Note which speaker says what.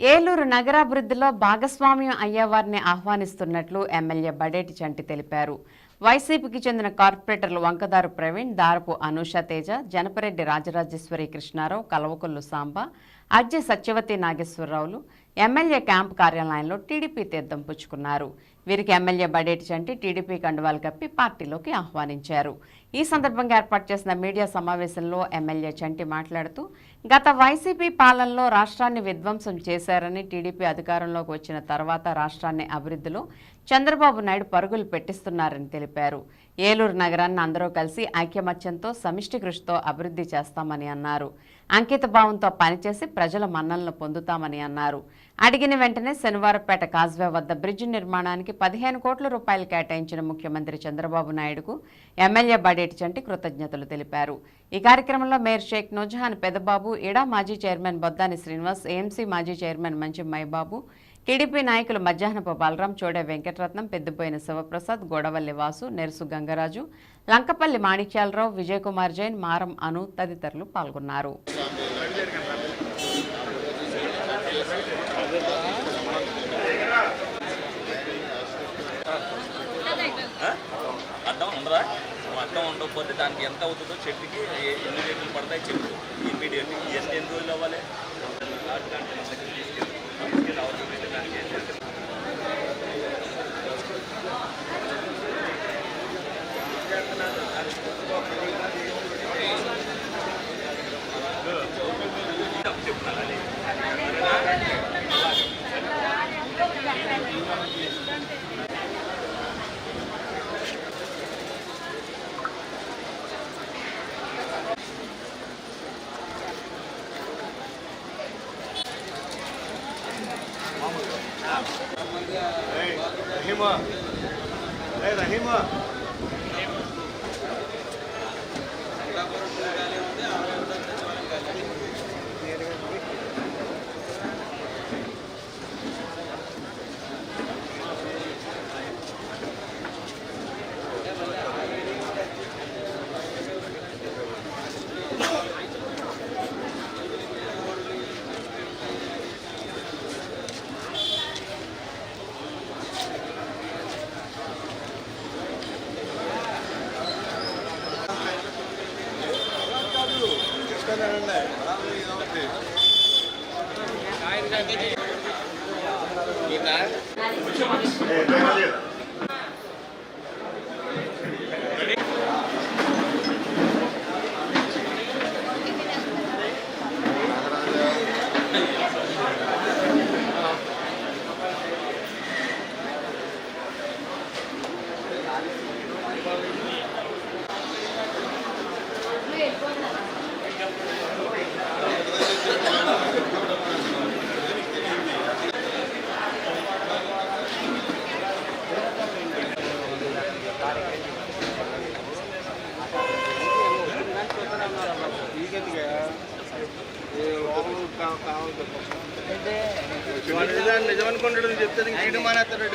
Speaker 1: ఏలూరు నగరాభివృద్ధిలో భాగస్వామ్యం అయ్యేవారిని ఆహ్వానిస్తున్నట్లు ఎమ్మెల్యే బడేటి చంటి తెలిపారు. వైసీపీకి చెందిన కార్పొరేటర్లు వంకదారు ప్రవీణ్ దారపు అనూష తేజ జనపరెడ్డి రాజరాజేశ్వరి కృష్ణారావు కలవకొల్లు సాంబ అజ్జె సత్యవతి నాగేశ్వరరావులు ఎమ్మెల్యే క్యాంపు కార్యాలయంలో టీడీపీ తీర్థం పుచ్చుకున్నారు. వీరికి ఎమ్మెల్యే బడేటి చంటి టీడీపీ కండువాలు కప్పి పార్టీలోకి ఆహ్వానించారు. ఈ సందర్భంగా ఏర్పాటు చేసిన మీడియా సమావేశంలో ఎమ్మెల్యే చంటి మాట్లాడుతూ గత వైసీపీ పాలనలో రాష్ట్రాన్ని విధ్వంసం చేశారని టీడీపీ అధికారంలోకి వచ్చిన తర్వాత రాష్ట్రాన్ని అభివృద్ధిలో చంద్రబాబు నాయుడు పరుగులు పెట్టిస్తున్నారని తెలిపారు. ఏలూరు నగరాన్ని అందరూ కలిసి ఐక్యమత్యంతో సమిష్టి కృషితో అభివృద్ధి చేస్తామని అన్నారు. అంకిత భావంతో పనిచేసి ప్రజల మన్నలను పొందుతామని అన్నారు. అడిగిన వెంటనే శనివారపేట కాజ్వే వద్ద బ్రిడ్జి నిర్మాణానికి పదిహేను కోట్ల రూపాయలు కేటాయించిన ముఖ్యమంత్రి చంద్రబాబు నాయుడుకు ఎమ్మెల్యే బడేటి చంటి కృతజ్ఞతలు తెలిపారు. ఈ కార్యక్రమంలో మేయర్ షేక్ నూజహాన్ పెదబాబు ఇడా మాజీ చైర్మన్ బొద్దాని శ్రీనివాస్ ఏఎంసీ మాజీ చైర్మన్ మంచి మైబాబు టీడీపీ నాయకులు మధ్యాహ్నపు బలరాం చోడే వెంకటరత్నం పెద్దపోయిన శివప్రసాద్ గోడవల్లి వాసు నెరుసు గంగరాజు లంకపల్లి మాణిక్యాలరావు విజయకుమార్ జైన్ మారం అను తదితరులు పాల్గొన్నారు.
Speaker 2: అడ్డం ఉండదా అడ్డం ఉండకపోతే దానికి ఎంత అవుతుందో చెట్టుకి ఎన్ని రేట్లు పడతాయి చెప్పు. ఇమీడియట్లీ ఎన్ని ఎన్ని రోజులు అవ్వాలి?
Speaker 3: Rahim Rahim Thank
Speaker 4: you. నిజమనుకుంటాడు చెప్తే చీడు మానేస్తాడు.